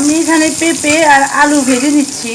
আমি এখানে পেঁপে আর আলু ভেজে নিচ্ছি।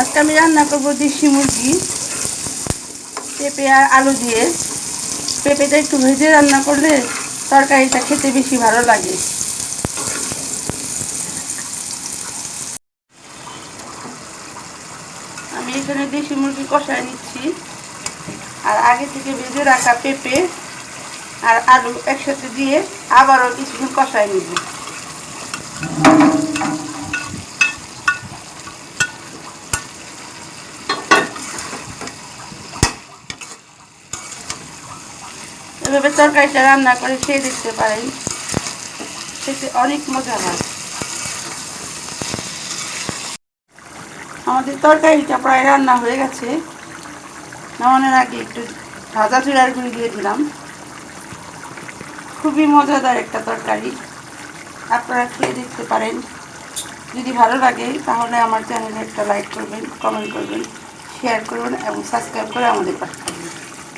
আজকে আমি রান্না করব দেশি মুরগি, পেঁপে আর আলু দিয়ে। পেঁপেটা একটু ভেজে রান্না করলে তরকারিটা খেতে বেশি ভালো লাগে। আমি এখানে দেশি মুরগি কষায় নিচ্ছি। আর আগে থেকে ভেজে রাখা পেঁপে আর আলু একসাথে দিয়ে আবারও কিছুক্ষণ কষায় নিব। এভাবে তরকারিটা রান্না করে খেয়ে দেখতে পারেন। খেতে অনেক মজা হয়। আমাদের তরকারিটা প্রায় রান্না হয়ে গেছে। নামানোর আগে একটু ভাজা চুড়ার গুঁড়ি দিয়ে দিলাম। খুবই মজাদার একটা তরকারি। আপনারা খেয়ে দেখতে পারেন। যদি ভালো লাগে, তাহলে আমার চ্যানেলে একটা লাইক করবেন, কমেন্ট করবেন, শেয়ার করবেন এবং সাবস্ক্রাইব করে আমাদের থাকবেন